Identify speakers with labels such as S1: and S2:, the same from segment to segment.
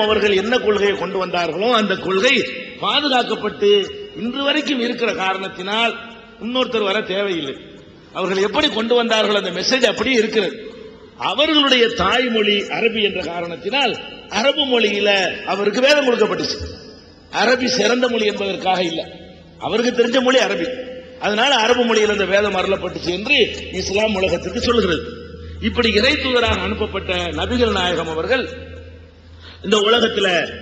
S1: அவர்கள் என்ன கொள்கையை கொண்டு வந்தார்களோ அந்த கொள்கை பாதுகாக்கப்பட்டு இன்று வரைக்கும் இருக்கிற காரணத்தினால் இன்னொருத்தர் வர தேவையில்லை. அவர்கள் எப்படி கொண்டு வந்தார்கள் அந்த மெசேஜ் அப்படியே இருக்கிறது. அவர்களுடைய தாய்மொழி அரபி என்ற காரணத்தினால் அரபு மொழியில அவருக்கு வேதம் கொடுக்கப்பட்டுச்சு. அரபி சிறந்த மொழி என்பதற்காக இல்லை. அவருக்கு தெரிஞ்ச மொழி அரபி. அதனால அரபு மொழியில் அந்த வேதம் அருளப்பட்டுச்சு என்று இஸ்லாம் உலகத்திற்கு சொல்கிறது இப்படி இறை தூதராக அனுப்பப்பட்ட நபிகள் நாயகம் அவர்கள் இந்த உலகத்துல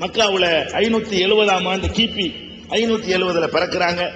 S1: மக்காவில் ஐநூத்தி எழுபதாம் ஆண்டு கிபி ஐநூத்தி எழுபதுல பிறக்கிறாங்க.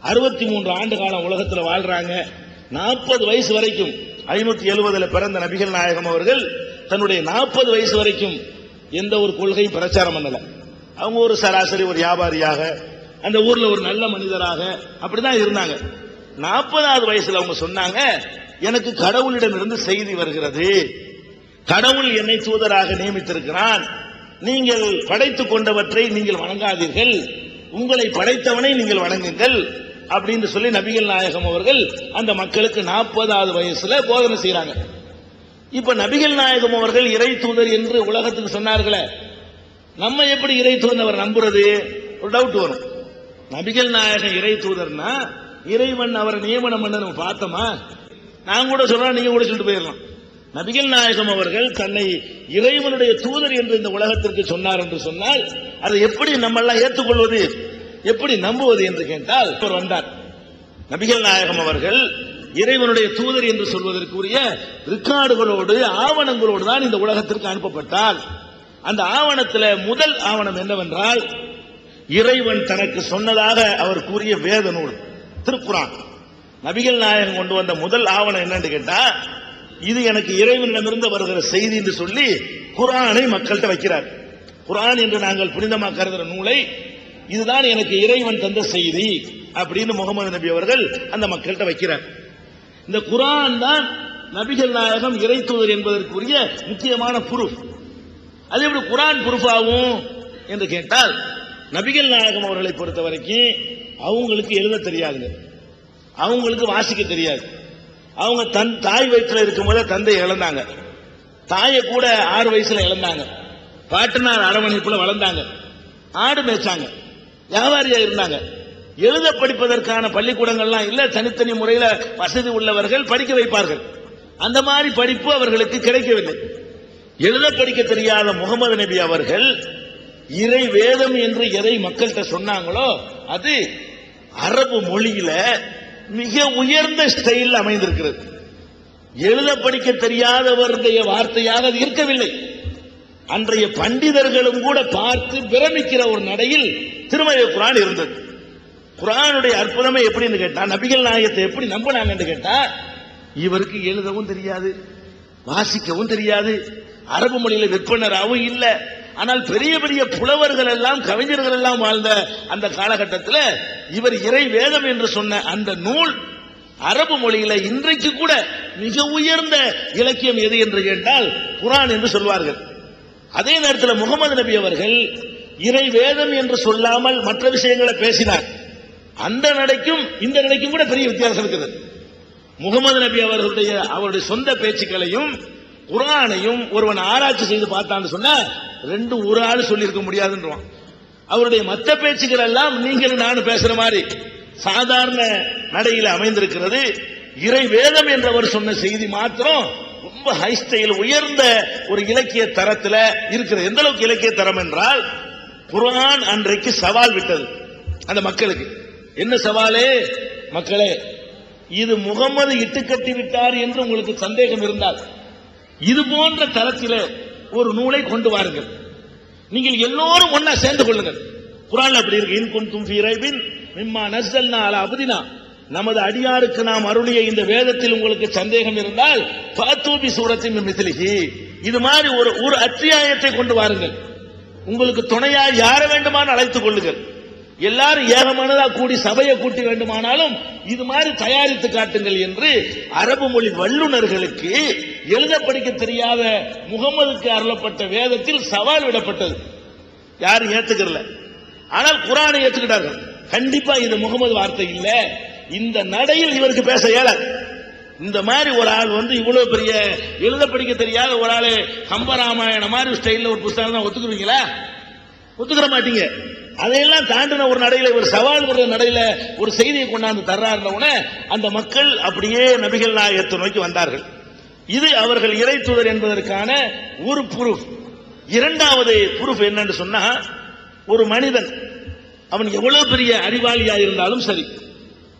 S1: அறுபத்தி மூன்று ஆண்டு காலம் உலகத்தில் வாழ்றாங்க. நாற்பது வயசு வரைக்கும் ஐநூத்தி எழுபதுல பிறந்த நபிகள் நாயகம் அவர்கள் தன்னுடைய நாற்பது வயசு வரைக்கும் எந்த ஒரு கொள்கையும் பிரச்சாரம் பண்ணல. அவங்க ஒரு சராசரி ஒரு வியாபாரியாக அந்த ஊர்ல ஒரு நல்ல மனிதராக அப்படிதான் இருந்தாங்க. நாற்பதாவது வயசுல அவங்க சொன்னாங்க எனக்கு கடவுளிடம் இருந்து செய்தி வருகிறது. கடவுள் என்னை தூதராக நியமித்திருக்கிறான். நீங்கள் படைத்துக் கொண்டவற்றை நீங்கள் வணங்காதீர்கள். உங்களை படைத்தவனை நீங்கள் வணங்குங்கள். அப்படின்னு சொல்லி நபிகள் நாயகம் அவர்கள் அந்த மக்களுக்கு நாற்பதாவது வயசுல போதனை செய்யறாங்க இப்ப நபிகள் நாயகம் அவர்கள் இறை தூதர் என்று உலகத்துக்கு சொன்னார்களே நம்ம எப்படி இறை தூதர் அவர் நம்புறது? ஒரு டவுட் வரும். நபிகள் நாயகம் இறை தூதர்னா இறைவன் அவரை நியமனம் பண்ண நம்ம பார்த்தோமா? நான் கூட சொல்றேன் நீங்க கூட சொல்லிட்டு போயிடலாம். நபிகள் நாயகம் அவர்கள் தன்னை இறைவனுடைய தூதர் என்று இந்த உலகத்திற்கு சொன்னார் என்று சொன்னால் அதை எப்படி நம்ம எல்லாம் ஏற்றுக்கொள்வது எப்படி நம்புவது என்று கேட்டால் இவர் வந்தார். நபிகள் நாயகம் அவர்கள் இறைவனுடைய தூதர் என்று சொல்வதற்குரிய ரிக்கார்டுகளோடு ஆவணங்களோடு தான் இந்த உலகத்திற்கு அனுப்பப்பட்டார். அந்த ஆவணத்தில் முதல் ஆவணம் என்னவென்றால் இறைவன் தனக்கு சொன்னதாக அவர் கூறிய வேத நூல் திருக்குறான். நபிகள் நாயகம் கொண்டு வந்த முதல் ஆவணம் என்னன்னு கேட்டா இது எனக்கு இறைவனிடமிருந்து வருகிற செய்தி என்று சொல்லி குரானை மக்கள்கிட்ட வைக்கிறார். குரான் என்று நாங்கள் புனிதமாக கருதுகிற நூலை இதுதான் எனக்கு இறைவன் தந்த செய்தி அப்படின்னு முகமது நபி அவர்கள் அந்த மக்கள்கிட்ட வைக்கிறார். இந்த குரான் தான் நபிகள் நாயகம் இறை தூதர் என்பதற்குரிய முக்கியமான புருஃப். அது எப்படி குரான் புருஃப் ஆகும் என்று கேட்டால் நபிகள் நாயகம் அவர்களை பொறுத்த வரைக்கும் அவங்களுக்கு எழுத தெரியாதுங்க அவங்களுக்கு வாசிக்க தெரியாது. அவங்க தன் தாய் வயிற்றுல இருக்கும்போது தந்தை இழந்தாங்க. தாயை கூட ஆறு வயசுல இழந்தாங்க. பாட்டனார் அரவணைப்புல வளர்ந்தாங்க. ஆடு மேய்ச்சாங்க. வியாபாரியா இருந்தாங்க. எழுத படிப்பதற்கான பள்ளிக்கூடங்கள்லாம் இல்ல. தனித்தனி முறையில வசதி உள்ளவர்கள் படிக்க வைப்பார்கள். அந்த மாதிரி படிப்பு அவர்களுக்கு கிடைக்கவில்லை. எழுத படிக்க தெரியாத முகமது நபி அவர்கள் இறை வேதம் என்று எதை மக்கள்கிட்ட சொன்னாங்களோ அது அரபு மொழியில மிக உயர்ந்த ஸ்டைல் அமைந்திருக்கிறது. எழுத படிக்க தெரியாதவருடைய வார்த்தையாக அது இருக்கவில்லை. அன்றைய பண்டிதர்களும் கூட பார்த்து பிரமிக்கிற ஒரு நடையில் திருமலை குரான் இருந்தது. குரானுடைய அற்புதமே எப்படின்னு கேட்டா நபிகள் நாயகத்தை எப்படி நம்பினாங்கன்னு கேட்டா இவருக்கு எழுதவும் தெரியாது வாசிக்கவும் தெரியாது அரபு மொழியில விற்பனராகவும் இல்லை ஆனால் பெரிய பெரிய புலவர்கள் எல்லாம் கவிஞர்கள் எல்லாம் வாழ்ந்த அந்த காலகட்டத்தில் இவர் இறை வேதம் என்று சொன்ன அந்த நூல் அரபு மொழியில இன்றைக்கு கூட மிக உயர்ந்த இலக்கியம் எது என்று கேட்டால் குரான் என்று சொல்வார்கள். அதே நேரத்தில் முகமது நபி அவர்கள் இறை வேதம் என்று சொல்லாமல் மற்ற விஷயங்களை பேசினார். அந்த நடைக்கும் இந்த நடைக்கும் கூட பெரிய வித்தியாசம் இருக்குது. முகமது நபி அவர்களுடைய அவருடைய சொந்த பேச்சுக்களையும் குரானையும் ஒருவன் ஆராய்ச்சி செய்து பார்த்தான்னு சொன்ன ரெண்டு ஒரு ஆள் சொல்லியிருக்க முடியாதுன்றான் அவருடைய மற்ற பேச்சுக்கள் எல்லாம் நீங்கள் நானும் பேசுற மாதிரி சாதாரண நடையில் அமைந்திருக்கிறது. இறை வேதம் என்றவர் சொன்ன செய்தி மாத்திரம் ரொம்ப ஹை ஸ்டைல் உயர்ந்த ஒரு இலக்கிய தரத்தில் இருக்கிறது எந்த அளவுக்கு இலக்கிய தரம் என்றால் குரான் அன்றைக்கு சவால் விட்டது. அந்த மக்களுக்கு. என்ன சவாலே? மக்களே இது முகமது இட்டுக்கட்டி விட்டார் என்று உங்களுக்கு சந்தேகம் இருந்தால் இது போன்ற தரத்தில் ஒரு நூலை கொண்டு வாருங்கள். நீங்கள் எல்லோரும் ஒன்னா சேர்ந்து கொள்ளுங்கள். குரான் அப்படி இருக்கு இன் குன்தும் ஃபீ ரைபின் மிம்மா நஸ்ஸல்னா அலா அப்தினா. நமது அடியாருக்கு நாம் அருளிய இந்த வேதத்தில் உங்களுக்கு சந்தேகம் இருந்தால் பத்தூபி சூரத்தின் மிசிலிகி இது மாதிரி ஒரு ஒரு அத்தியாயத்தை கொண்டு வாருங்கள். உங்களுக்கு துணையா யார வேண்டுமானு அழைத்துக் கொள்ளுங்கள். எல்லாரும் ஏகமானதா கூடி சபையை கூட்டி வேண்டுமானாலும் இது மாதிரி தயாரித்து காட்டுங்கள் என்று அரபு மொழி வல்லுநர்களுக்கு எழுத படிக்க தெரியாத முகமதுக்கு அருளப்பட்ட வேதத்தில் சவால் விடப்பட்டது. யாரும் ஏத்துக்கல ஆனால் குரானை ஏத்துக்கிட்டார்கள் கண்டிப்பா இது முகமது வார்த்தை இல்ல. இந்த நடையில் இவருக்கு பேச இயலாது. இந்த மாதிரி ஒரு ஆள் வந்து இவ்வளவு பெரிய எழுத படிக்க தெரியாத ஒரு ஆளு கம்பராமாயண மாதிரி ஸ்டைலில் ஒரு புஸ்தகம் தான் ஒத்துக்குவீங்களா? ஒத்துக்கிற மாட்டீங்க. அதையெல்லாம் தாண்டின ஒரு நடையில ஒரு சவால் விடுற நடையில ஒரு செய்தியை கொண்டாந்து தர்றாருன அந்த மக்கள் அப்படியே நபிகள் நாயகத்தை நோக்கி வந்தார்கள். இது அவர்கள் இறை தூதர் என்பதற்கான ஒரு புரூஃப் இரண்டாவது புரூஃப் என்னன்னு சொன்னா ஒரு மனிதன் அவன் எவ்வளவு பெரிய அறிவாளியா இருந்தாலும் சரி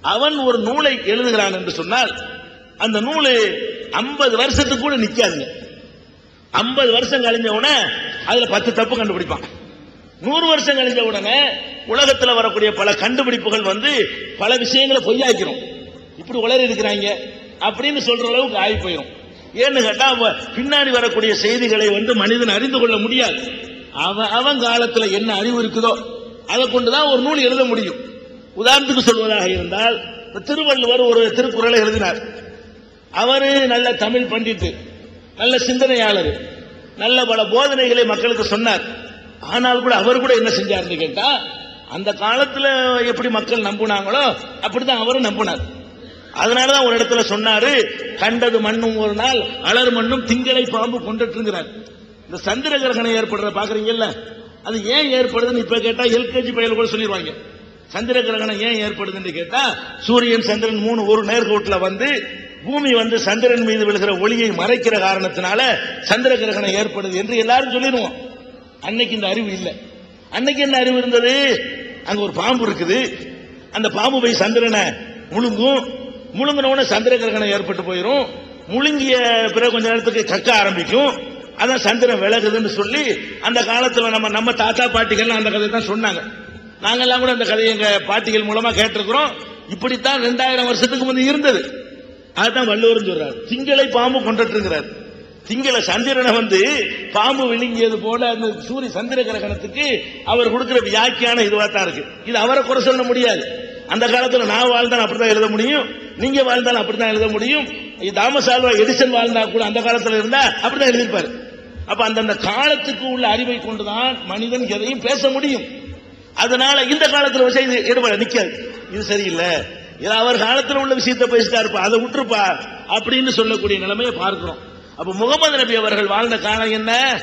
S1: அவன் ஒரு நூலை எழுதுகிறான் என்று சொன்னால் அந்த நூல் ஐம்பது வருஷத்துக்கு கூட நிக்காதுங்க. ஐம்பது வருஷம் கழிஞ்ச உடனே அதுல பத்து தப்பு கண்டுபிடிப்பான். நூறு வருஷம் கழிஞ்ச உடனே உலகத்தில் வரக்கூடிய பல கண்டுபிடிப்புகள் வந்து பல விஷயங்களை பொய்யாக்கிறோம் இப்படி உளறி இருக்கிறாங்க அப்படின்னு சொல்ற அளவுக்கு ஆகி போயிடும் ஏன்னு கேட்டா பின்னாடி வரக்கூடிய செய்திகளை வந்து மனிதன் அறிந்து கொள்ள முடியாது. அவன் அவன் காலத்துல என்ன அறிவு இருக்குதோ அதை கொண்டுதான் ஒரு நூல் எழுத முடியும். உதாரணத்துக்கு சொல்வதாக இருந்தால் திருவள்ளுவர் ஒரு திருக்குறளை எழுதினார். அவரு நல்ல தமிழ் பண்டிட்டு நல்ல சிந்தனையாளர் நல்ல பல போதனைகளை மக்களுக்கு சொன்னார். ஆனால் கூட அவர் கூட என்ன செஞ்சார்னு கேட்டா அந்த காலத்துல எப்படி மக்கள் நம்புனாங்களோ அப்படிதான் அவரும் நம்பினார். அதனாலதான் ஒரு இடத்துல சொன்னாரு கண்டது மண்ணும் ஒரு நாள் அலர் மண்ணும் திங்களை பாம்பு கொண்டுட்டுங்கிறார் இந்த சந்திர கிரகணம் ஏற்படுறத பாக்குறீங்கல்ல அது ஏன் ஏற்படுதுன்னு இப்ப கேட்டா எல்கேஜி பயில கூட சொல்லிடுவாங்க சந்திர கிரகணம் ஏன் ஏற்படுதுன்னு கேட்டா சூரியன் சந்திரன் மூணு ஒரு நேர்கோட்டுல வந்து பூமி வந்து சந்திரன் மீது விழுகிற ஒளியை மறைக்கிற காரணத்தினால சந்திர கிரகணம் ஏற்படுது என்று எல்லாரும் சொல்லிடுவோம் அன்னைக்கு இந்த அறிவு இல்லை. அன்னைக்கு என்ன அறிவு இருந்தது? அங்க ஒரு பாம்பு இருக்குது. அந்த பாம்பு போய் சந்திரனை முழுங்கும் முழுங்கின சந்திர கிரகணம் ஏற்பட்டு போயிடும் முழுங்கிய பிறகு கொஞ்ச நேரத்துக்கு கக்க ஆரம்பிக்கும். அதான் சந்திரன் விலகுதுன்னு சொல்லி அந்த காலத்துல நம்ம நம்ம தாத்தா பாட்டிகள்லாம் அந்த கதை தான் சொன்னாங்க. நாங்கெல்லாம் கூட அந்த கதையை எங்க பாட்டிகள் மூலமா கேட்டிருக்கிறோம். இப்படித்தான் ரெண்டாயிரம் வருஷத்துக்கு முந்தைய இருந்தது. அதுதான் வள்ளுவரும் சொல்றாரு திங்களை பாம்பு கொண்டுட்டுங்கிறார் திங்கள சந்திரனை வந்து பாம்பு விழுங்கியது போல அந்த சூரிய சந்திர கிரகணத்துக்கு அவர் கொடுக்கிற வியாக்கியான இதுவா தான் இருக்கு. இது அவரை குறை சொல்ல முடியாது. அந்த காலத்துல நான் வாழ்ந்தேன் அப்படிதான் எழுத முடியும். நீங்க வாழ்ந்தாலும் அப்படித்தான் எழுத முடியும். தாமஸ் ஆல்வா எடிசன் வாழ்ந்தா கூட அந்த காலத்தில் இருந்தா அப்படிதான் எழுதியிருப்பாரு. அப்ப அந்தந்த காலத்துக்கு உள்ள அறிவை கொண்டுதான் மனிதன் எதையும் பேச முடியும். அதனால இந்த காலத்தில் வச்சு இது ஈடுபட நிக்காது. இது சரியில்லை. இது அவர் காலத்தில் உள்ள விஷயத்தை பேசிட்டா இருப்பா அதை விட்டுருப்பா அப்படின்னு சொல்லக்கூடிய நிலைமையை பார்க்கிறோம். அப்ப முகமது நபி அவர்கள் வாழ்ந்த காலம் என்ன?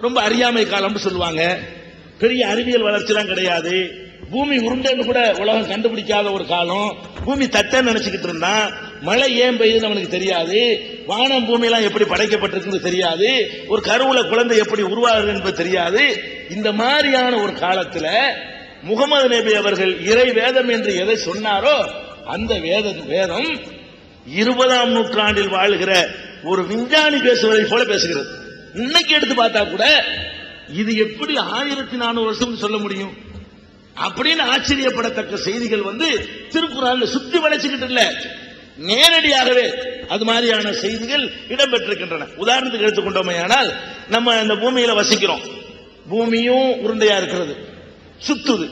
S1: ரொம்ப அறியாமை காலம்னு சொல்லுவாங்க. பெரிய அறிவியல் வளர்ச்சிலாம் கிடையாது. பூமி உருண்டைன்னு கூட உலகம் கண்டுபிடிக்காத ஒரு காலம். பூமி தட்டன்னு நினைச்சுக்கிட்டு இருந்தான். மழை ஏன் பெய்யுதுன்னு அவனுக்கு தெரியாது. வானம் பூமியெல்லாம் எப்படி படைக்கப்பட்டிருக்குன்னு தெரியாது. ஒரு கருவுல குழந்தை எப்படி உருவாகுது என்பது தெரியாது. இந்த மாதிரியான ஒரு காலத்துல முகமது நபி அவர்கள் இறை வேதம் என்று எதை சொன்னாரோ அந்த வேத வேதம் இருபதாம் நூற்றாண்டில் வாழ்கிற ஒரு விஞ்ஞானி பேசுவதை போல பேசுகிறது. இன்னைக்கு எடுத்து பார்த்தா கூட இது எப்படி ஆயிரத்தி நானூறு வருஷம் சொல்ல முடியும்? அப்படின்னு ஆச்சரியப்படத்தக்க செய்திகள் வந்து திருக்குறள் சுத்தி வளைச்சுக்கிட்டு இல்ல. நேரடியாகவே அது மாதிரியான செய்திகள் இடம்பெற்றிருக்கின்றன. உதாரணத்துக்கு எடுத்துக்கொண்டோமையானால் நம்ம இந்த பூமியில வசிக்கிறோம். பூமியும் உருண்டையா இருக்கிறது. சுத்துது.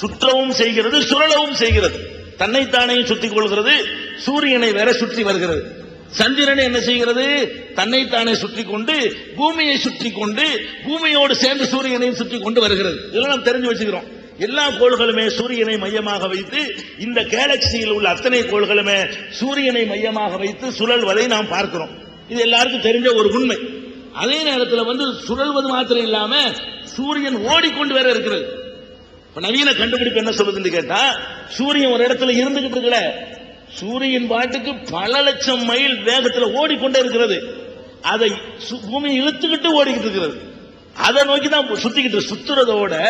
S1: சுற்றவும் செய்கிறது சுழலவும் செய்கிறது. தன்னைத்தானையும் சுத்திக் கொள்கிறது. சூரியனை வேற சுற்றி வருகிறது. சந்திரனை என்ன செய்கிறது? தன்னைத்தானே சுற்றி கொண்டு பூமியை சுற்றி கொண்டு பூமியோடு சேர்ந்து சூரியனையும் சுற்றி கொண்டு வருகிறது. இதெல்லாம் நாம் தெரிஞ்சு வச்சுக்கிறோம். எல்லா கோள்களுமே சூரியனை மையமாக வைத்து இந்த கேலக்சியில் உள்ள அத்தனை கோள்களுமே சூரியனை மையமாக வைத்து சுழல்வதை நாம் பார்க்கிறோம். இது எல்லாருக்கும் தெரிஞ்ச ஒரு உண்மை. அதே நேரத்தில் வந்து சுழல்வது மாத்திரம் இல்லாம சூரியன் ஓடிக்கொண்டு வேற இருக்கிறது. இப்ப நவீன கண்டுபிடிப்பு என்ன சொல்லுதுன்னு கேட்டா சூரியன் ஒரு இடத்துல இருந்துகிட்டு இருக்கல. சூரியன் பாட்டுக்கு பல லட்சம் மைல் வேகத்தில் ஓடிக்கொண்டே இருக்கிறது. அதை சு- பூமி இழுத்துக்கிட்டு ஓடிக்கிட்டு இருக்கிறது. அதை நோக்கி தான் சுத்திக்கிட்டு சுத்துறதோட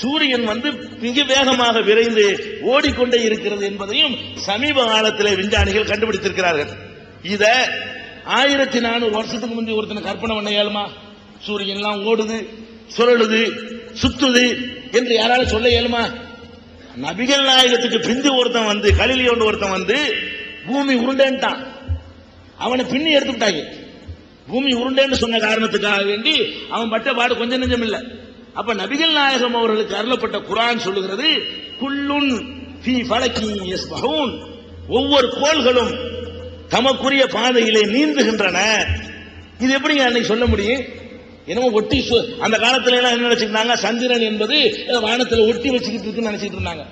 S1: சூரியன் வந்து மிக வேகமாக விரைந்து ஓடிக்கொண்டே இருக்கிறது என்பதையும் சமீப காலத்திலே விஞ்ஞானிகள் கண்டுபிடித்திருக்கிறார்கள். இத ஆயிரத்தி நானூறு வருஷத்துக்கு முந்தைய ஒருத்தனை கற்பனை பண்ண இயலுமா? சூரியன் எல்லாம் ஓடுது சுழலுது சுத்துது என்று யாராலும் சொல்ல இயலுமா? நபிகள் நாயகத்துக்கு பிந்து ஒருத்தன் வந்து கலிலியோண்டு ஒருத்தன் வந்து பூமி உருண்டேன்ட்டான். அவனை பின்னி எடுத்துட்டாங்க பூமி உருண்டேன்னு சொன்ன காரணத்துக்காக வேண்டி அவன் பட்ட பாடு கொஞ்சம் நெஞ்சம் இல்லை. அப்ப நபிகள் நாயகம் அவர்களுக்கு அருளப்பட்ட குரான் சொல்லுகிறது குல்லுன் ஒவ்வொரு கோள்களும் தமக்குரிய பாதையிலே நீந்துகின்றன. இது எப்படிங்க அன்னைக்கு சொல்ல முடியும்? என்னமோ ஒட்டி அந்த காலத்துல எல்லாம் என்ன நினைச்சிருந்தாங்க? சந்திரன் என்பது வானத்துல ஒட்டி வச்சுக்கிட்டு இருக்குன்னு நினைச்சிட்டு இருந்தாங்க.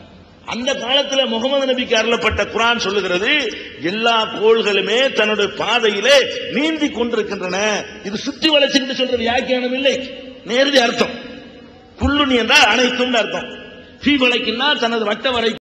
S1: அந்த காலத்துல முகமது நபிக்கு அருளப்பட்ட குரான் சொல்லுகிறது எல்லா கோள்களுமே தன்னுடைய பாதையிலே நீந்தி கொண்டிருக்கின்றன. இது சுற்றி வளர்ச்சின்னு சொல்ற வியாக்கியானம் இல்லை. நேரடி அர்த்தம். குள்ளுனி என்றால் அனைத்தும் அர்த்தம். தீ வளைக்கின்றார் தனது வட்ட வரை